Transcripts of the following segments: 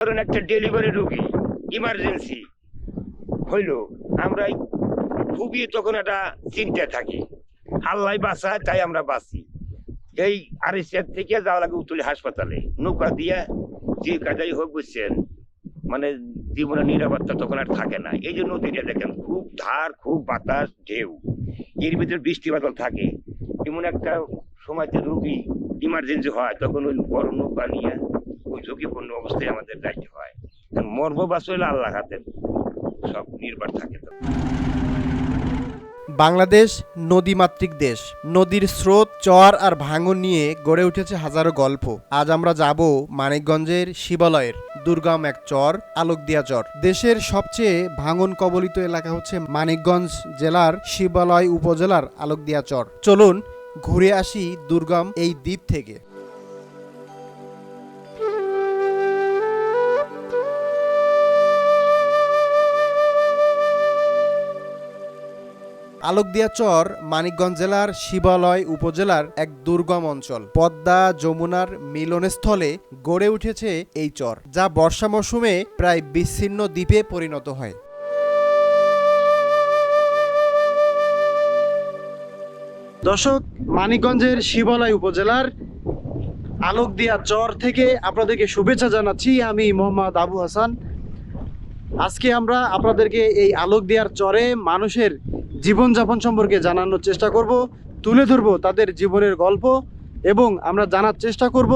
ধরুন একটা ডেলিভারি রুগী ইমার্জেন্সি হইল। আমরা খুবই তখন একটা চিন্তায় থাকি। আল্লাহ বাঁচায়, তাই আমরা বাঁচি। এই আড়াইশার থেকে যাওয়া লাগে উতুলি হাসপাতালে। নৌকা দিয়ে যে কাজাই হোক বুঝছেন মানে জীবনের নিরাপত্তা তখন আর থাকে না। এই যে নদীটা দেখেন, খুব ধার, খুব বাতাস, ঢেউ। এর ভিতরে বৃষ্টি বাদল থাকে। এমন একটা সময়তে রুগী ইমার্জেন্সি হয়, তখন ওই বড় নৌকা নিয়ে ওই ঝুঁকিপূর্ণ অবস্থায় আমাদের যাইতে হয়। মর্ম হইলে আল্লাহ হাতের সব নির্ভর থাকে তো। বাংলাদেশ নদীমাতৃক দেশ। নদীর স্রোত, চর আর ভাঙন নিয়ে গড়ে উঠেছে হাজারো গল্প। আজ আমরা যাব মানিকগঞ্জের শিবালয়ের। দুর্গম এক চর, আলোকদিয়া চর। দেশের সবচেয়ে ভাঙন কবলিত এলাকা হচ্ছে মানিকগঞ্জ জেলার শিবালয় উপজেলার আলোকদিয়া চর। চলুন ঘুরে আসি দুর্গম এই দ্বীপ থেকে। আলোকদিয়া চর মানিকগঞ্জ জেলার শিবালয় উপজেলার এক দুর্গম অঞ্চল। পদ্মা যমুনার মিলনস্থলে গড়ে উঠেছে এই চর, যা বর্ষা মৌসুমে প্রায় বিচ্ছিন্ন দ্বীপে পরিণত হয়। দর্শক, মানিকগঞ্জের শিবালয় উপজেলার আলোকদিয়া চর থেকে আপনাদেরকে শুভেচ্ছা জানাচ্ছি। আমি মোহাম্মদ আবু হাসান। আজকে আমরা আপনাদেরকে এই আলোকদিয়ার চরে মানুষের জীবনযাপন সম্পর্কে জানানোর চেষ্টা করব তুলে ধরব তাদের জীবনের গল্প এবং আমরা জানার চেষ্টা করব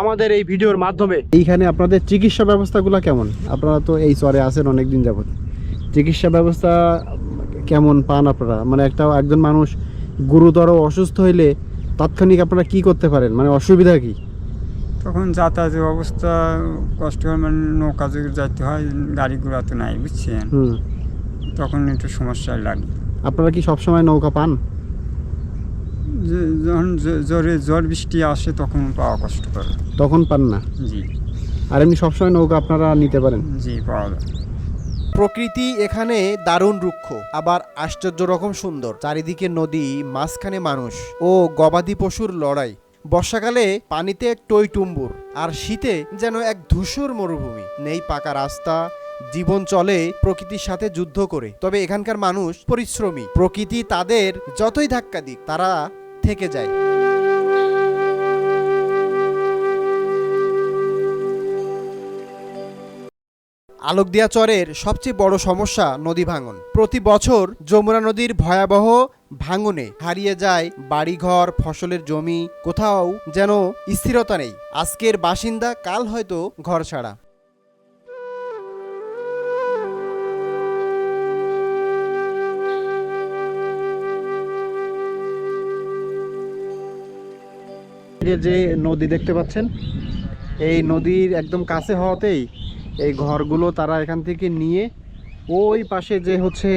আমাদের এই ভিডিওর মাধ্যমে। এইখানে আপনাদের চিকিৎসা ব্যবস্থাগুলো কেমন? আপনারা তো এই চরে আছেন অনেক দিন যাবত চিকিৎসা ব্যবস্থা কেমন পান আপনারা? মানে একটা একজন মানুষ গুরুতর অসুস্থ হইলে তাৎক্ষণিক আপনারা কি করতে পারেন? মানে অসুবিধা কি? তখন যাতায়াতের অবস্থা কষ্টকর মানে নৌকা যাইতে হয় গাড়ি ঘোড়া তো নাই বুঝছেন? হুম। তখন একটু সমস্যায় লাগে। আপনারা কি সবসময় নৌকা পান? যে- যখন জোরে ঝড় বৃষ্টি আসে তখন পাওয়া কষ্টকর তখন পান না? জি। আর এমনি সবসময় নৌকা আপনারা নিতে পারেন? জি পাওয়া যায়। প্রকৃতি এখানে দারুণ রুক্ষ আবার আশ্চর্য রকম সুন্দর। চারিদিকে নদী মাঝখানে মানুষ ও গবাদি পশুর লড়াই। বর্ষাকালে পানিতে টইটুম্বুর আর শীতে যেন এক ধূসর মরুভূমি। নেই পাকা রাস্তা জীবন চলে প্রকৃতির সাথে যুদ্ধ করে। তবে এখানকার মানুষ পরিশ্রমী। প্রকৃতি তাদের যতই ধাক্কা দিক, তারা থেকে যায়। আলোকদিয়া চরের সবচেয়ে বড় সমস্যা নদী ভাঙন। প্রতি বছর যমুনা নদীর ভয়াবহ ভাঙনে হারিয়ে যায় বাড়িঘর, ফসলের জমি। কোথাও যেন স্থিরতা নেই। আজকের বাসিন্দা কাল হয়তো ঘর ছাড়া। যে নদী দেখতে পাচ্ছেন এই নদীর একদম কাছে হওয়াতেই এই ঘরগুলো তারা এখান থেকে নিয়ে ওই পাশে যে হচ্ছে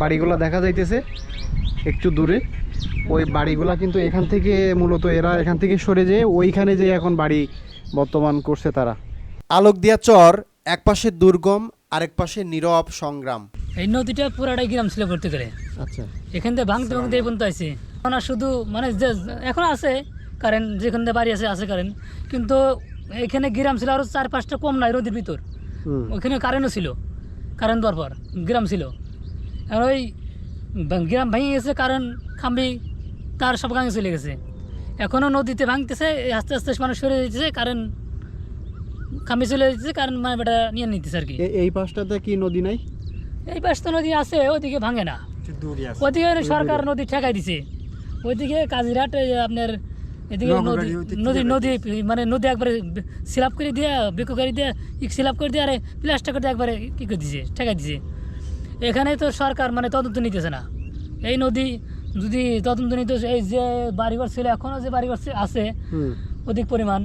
বাড়িগুলো দেখা যাইতেছে একটু দূরে ওই বাড়িগুলা কিন্তু এখান থেকে মূলত এরা এখান থেকে সরে যেয়ে ওইখানে যে এখন বাড়ি বর্তমান করছে তারা। আলোক দিয়া চর এক পাশে দুর্গম আরেক পাশে নীরব সংগ্রাম। এই নদীটা পুরাটাই গ্রাম ছিল করতে গেলে। আচ্ছা। এখান থেকে ভাঙতে ভাঙতে এই পর্যন্ত আছে এখন শুধু মানে যে এখন আছে কারেন্ট যেখান থেকে বাড়ি আছে আছে কারেন্ট কিন্তু এখানে গ্রাম ছিল আরও চার পাঁচটা কম নাই নদীর ভিতর। ওইখানে কারেন্টও ছিল কারেন্ট দেওয়ার পর গ্রাম ছিল। আর ওই গ্রাম ভেঙে গেছে কারেন্ট খাম্বি তার সব গাঙে চলে গেছে। এখনও নদীতে ভাঙতেছে আস্তে আস্তে মানুষ সরে যেতেছে কারেন্ট খাম্বি চলে যেতেছে কারেন্ট মানে বেটা নিয়ে নিতেছে আর কি। এই পাশটাতে কি নদী নাই? এই পাশ তো নদী আছে ওইদিকে ভাঙে না। ওইদিকে সরকার নদী ঠেকাই দিছে। ওইদিকে কাজিরাট আপনার এদিকে নদী নদী নদী মানে নদী একবারে সিলাপ করে দিয়ে বিকো করে দিয়ে সিলাপ করে দিয়ে আরে প্লাস্টার করে দিয়ে একবারে কী করে দিছে ঠেকাই দিছে। এখানে তো সরকার মানে তদন্ত নিতেছে না। এই নদী যদি তদন্ত নিতে এই যে বাড়িঘর ছিল এখনও যে বাড়িঘর আছে অধিক পরিমাণ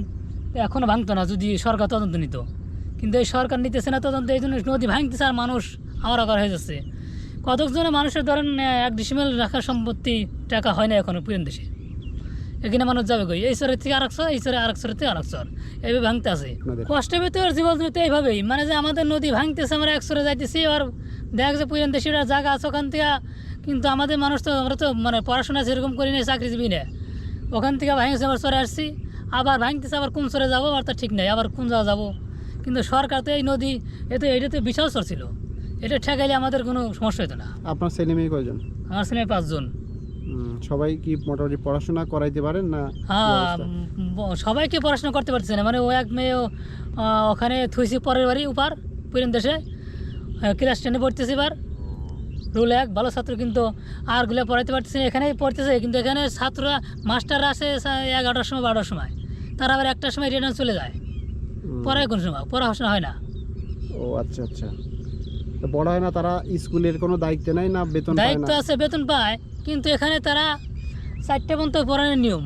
এখনও ভাঙতো না যদি সরকার তদন্ত নিত। কিন্তু এই সরকার নিতেছে না তদন্ত এই জন্য নদী ভাঙতেছে আর মানুষ আমার আগার হয়ে যাচ্ছে। কতজনে মানুষের ধরেন এক ডিসিমেল রাখার সম্পত্তি টাকা হয় না এখনও পুরেন দেশে। এখানে মানুষ যাবে কই? এই সরের থেকে আরেক সর এই সরে আরেক সরের থেকে আরেক সর এইভাবে ভাঙতে আছে। নদীর। কষ্টের ভিতরে জীবন তো এইভাবেই। মানে যে আমাদের নদী ভাঙতেছে আমরা এক সরে যাইতেছি আর দেখ যে পুরেন দেশের জায়গা আছে ওখান থেকে কিন্তু আমাদের মানুষ তো আমরা তো মানে পড়াশোনা সেরকম করি না চাকরিজীবী না ওখান থেকে ভাঙছে আবার সরে আসছি। আবার ভাঙতেছে আবার কোন সরে যাব আর তো ঠিক নাই আবার কোন জায়গা যাব। কিন্তু সরকার তো এই নদী এতে এটা তো বিশাল চর ছিল। এটা ঠেকাইলে আমাদের কোনো সমস্যা হতো না। আপনার ছেলে মেয়ে কয়জন? আমার ছেলে পাঁচজন। সবাই কি মোটামুটি পড়াশোনা করাইতে পারেন না হ্যাঁ সবাইকে পড়াশোনা করতে পারছে না। মানে ও এক মেয়ে ওখানে থুইছি পরের বাড়ি উপার পুরেন দেশে। ক্লাস টেনে পড়তেছে এবার। রুল এক ভালো ছাত্র কিন্তু আরগুলো পড়াইতে পারতেছে না। এখানেই পড়তেছে কিন্তু এখানে ছাত্ররা মাস্টাররা আসে এগারোটার সময় বারোটার সময়। তারা আবার একটার সময় রিটার্ন চলে যায়। পড়ায় কোন সময়? পড়াশোনা হয় না। ও আচ্ছা আচ্ছা। বড় হয় না তারা স্কুলের কোনো দায়িত্ব নেয় না বেতন দায়িত্ব আছে বেতন পায়। কিন্তু এখানে তারা চারটে পর্যন্ত পড়ানোর নিয়ম।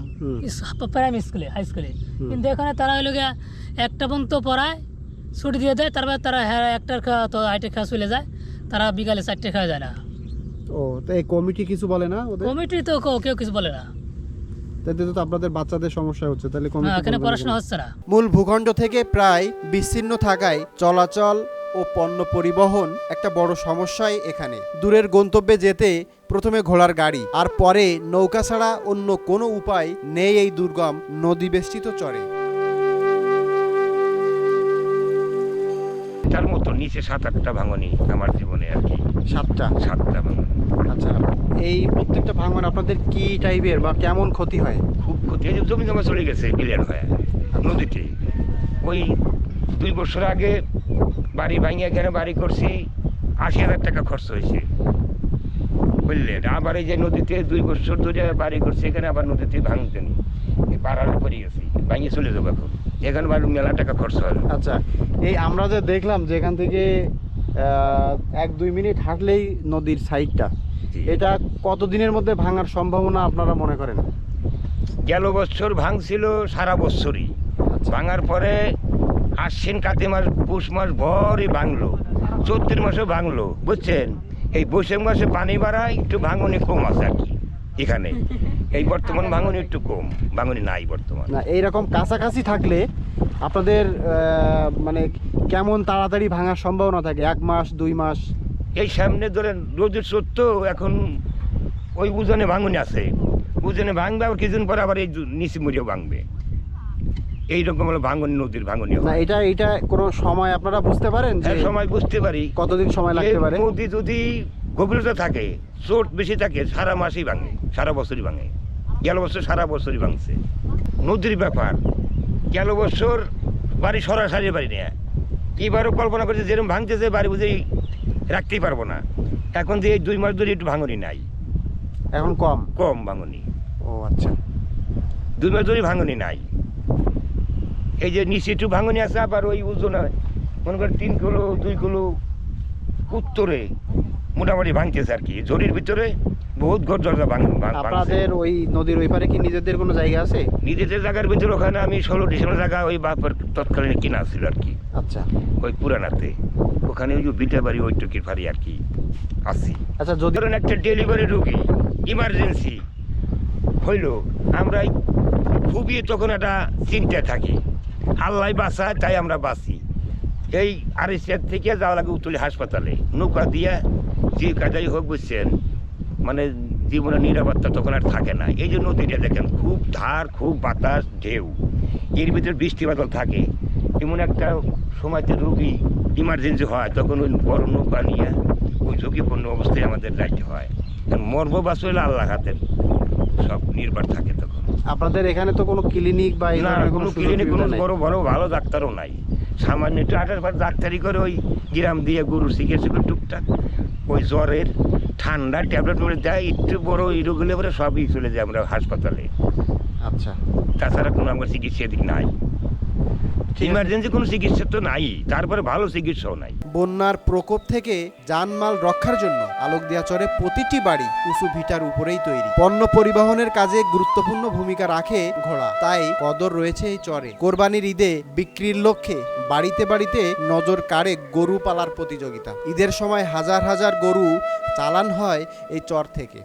প্রাইমারি স্কুলে হাই স্কুলে কিন্তু এখানে তারা হইল গিয়া একটা পর্যন্ত পড়ায় ছুটি দিয়ে দেয় তারপর তারা হ্যাঁ একটার খাওয়া তো আইটের খাওয়া চলে যায় তারা বিকালে চারটে খাওয়া যায় না। ও তো এই কমিটি কিছু বলে না কমিটি তো কেউ- কেউ কিছু বলে না। তাতে তো আপনাদের বাচ্চাদের সমস্যা হচ্ছে তাহলে হ্যাঁ, এখানে পড়াশোনা হচ্ছে না। মূল ভূখণ্ড থেকে প্রায় বিচ্ছিন্ন থাকায় চলাচল ও পণ্য পরিবহন একটা বড় সমস্যাই এখানে। দূরের গন্তব্যে যেতে প্রথমে ঘোড়ার গাড়ি আর পরে নৌকা ছাড়া অন্য কোনো উপায় নেই এই দুর্গম নদী বেষ্টিত চরে। তার মতো নিচে সাত আটটা ভাঙনি আমার জীবনে আর কি। সাতটা? সাতটা ভাঙনি। আচ্ছা এই প্রত্যেকটা ভাঙন আপনাদের কি টাইপের বা কেমন ক্ষতি হয়? খুব ক্ষতি হয়েছে জমি জমা চলে গেছে বিলিয়ন হয়ে নদীতে। ওই দুই বছর আগে বাড়ি ভাঙিয়ে এখানে বাড়ি করছি? আশি হাজার টাকা খরচ হয়েছে। বুঝলেন? আবার এই যে নদীতে দুই বছর ধরে বাড়ি করছি এখানে আবার নদীতে ভাঙতেনি পাড়ার উপরে গেছি ভাঙিয়ে চলে যাব এখন। এখানে বাড়ি মেলা টাকা খরচ হয়। আচ্ছা এই আমরা যে দেখলাম যে এখান থেকে এক দুই মিনিট হাঁটলেই নদীর সাইডটা এটা কতদিনের মধ্যে ভাঙার সম্ভাবনা আপনারা মনে করেন? গেল বছর ভাঙছিল সারা বছরই। আচ্ছা। ভাঙার পরে আশ্বিন কাতি মাস পৌষ মাস ভরই ভাঙলো চৈত্র মাসে ভাঙলো বুঝছেন? এই বৈশাখ মাসে পানি বাড়ায় একটু ভাঙনি কম আছে আর কি এখানে। এই বর্তমান ভাঙনি একটু কম ভাঙনি নাই বর্তমান। না এইরকম কাছাকাছি থাকলে আপনাদের মানে কেমন তাড়াতাড়ি ভাঙার সম্ভাবনা থাকে? এক মাস দুই মাস? এই সামনে ধরেন রোদের সত্য এখন ওই উজনে ভাঙনি আছে। উজনে ভাঙবে আবার কিছুদিন পরে আবার এই নিচে মরিও ভাঙবে। এইরকম হলো ভাঙনি নদীর ভাঙনি না এটা এটা কোনো সময় আপনারা বুঝতে পারেন যে হ্যাঁ সময় বুঝতে পারি। কতদিন সময় লাগতে পারে? নদী যদি গভীরতা থাকে চোট বেশি থাকে সারা মাসেই ভাঙে সারা বছরই ভাঙে। গেল বছর সারা বছরই ভাঙছে। নদীর ব্যাপার গেল বছর বাড়ি সরাসরি বাড়ি নেয়। এবারও কল্পনা করছে যেরকম ভাঙতেছে বাড়ি বুঝেই রাখতেই পারব না। এখন যে এই দুই মাস ধরে একটু ভাঙনি নাই। এখন কম? কম ভাঙনি ও আচ্ছা। দুই মাস ধরে ভাঙনি নাই। এই যে নিচে একটু ভাঙনি আছে আবার ওই ওজন মনে করেন তিন কিলো দুই কিলো উত্তরে মোটামুটি ভাঙতেছে আর কি। ঝড়ির ভিতরে বহুত ঘর দরজা আপনাদের ওই নদীর ওই পারে কি নিজেদের কোনো জায়গা আছে? নিজেদের জায়গার ভিতরে ওখানে আমি ষোলো ডিসেম্বর জায়গা ওই বাপের তৎকালীন কিনা ছিল আর কি। আচ্ছা। ওই পুরানাতে। ওখানে ওই যে বিটা বাড়ি ওই টুকির ফাড়ি আর কি আছি। আচ্ছা যদি ধরেন একটা ডেলিভারি রুগী ইমার্জেন্সি হইল আমরা খুবই তখন একটা চিন্তায় থাকি। আল্লাহ বাঁচায় তাই আমরা বাঁচি। এই আড়াইশিয়ার থেকে যাওয়া লাগে উতলি হাসপাতালে। নৌকা দিয়া যে কাজাই হোক বুঝছেন মানে জীবনের নিরাপত্তা তখন আর থাকে না। এই যে নদীটা দেখেন, খুব ধার, খুব বাতাস, ঢেউ। এর ভিতরে বৃষ্টি বাদল থাকে। এমন একটা সময়তে রুগী ইমার্জেন্সি হয়, তখন ওই বড় নৌকা নিয়ে ওই ঝুঁকিপূর্ণ অবস্থায় আমাদের যাইতে হয়। কারণ মর্ম বাস হইলে আল্লাহ হাতের সব নির্ভর থাকে তখন। আপনাদের এখানে তো কোনো ক্লিনিক বা না কোনো ক্লিনিক কোনো বড় বড় ভালো ডাক্তারও নাই। সামান্য একটু আঠার পর ডাক্তারি করে ওই গ্রাম দিয়ে গরু চিকিৎসা করে টুকটাক। ওই জ্বরের ঠান্ডা ট্যাবলেট করে দেয় একটু বড় এই রোগ হলে পরে সবই চলে যায় আমরা হাসপাতালে। আচ্ছা। তাছাড়া কোনো আমার চিকিৎসা দিক নাই। ইমার্জেন্সি কোনো চিকিৎসা তো নাই তারপরে ভালো চিকিৎসাও নাই। বন্যার প্রকোপ থেকে জানমাল রক্ষার জন্য আলোকদিয়া চরে প্রতিটি বাড়ি উঁচু ভিটার উপরেই তৈরি। পণ্য পরিবহনের কাজে গুরুত্বপূর্ণ ভূমিকা রাখে ঘোড়া। তাই কদর রয়েছে এই চরে। কোরবানির ঈদে বিক্রির লক্ষ্যে বাড়িতে বাড়িতে নজর কাড়ে গরু পালার প্রতিযোগিতা। ঈদের সময় হাজার হাজার গরু চালান হয় এই চর থেকে।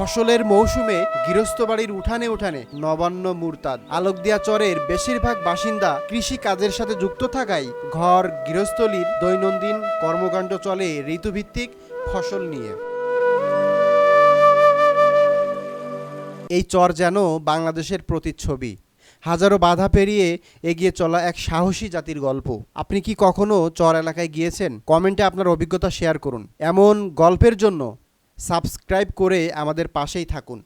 ফসলের মৌসুমে গৃহস্থ বাড়ির উঠানে উঠানে নবান্ন মুরতাদ। আলোকদিয়া চরের বেশিরভাগ বাসিন্দা কৃষি কাজের সাথে যুক্ত থাকায় ঘর, গৃহস্থলীর দৈনন্দিন কর্মকাণ্ড চলে ঋতুভিত্তিক ফসল নিয়ে। এই চর যেন বাংলাদেশের প্রতিচ্ছবি। হাজারো বাধা পেরিয়ে এগিয়ে চলা এক সাহসী জাতির গল্প। আপনি কি কখনো চর এলাকায় গিয়েছেন? কমেন্টে আপনার অভিজ্ঞতা শেয়ার করুন। এমন গল্পের জন্য সাবস্ক্রাইব করে আমাদের পাশেই থাকুন।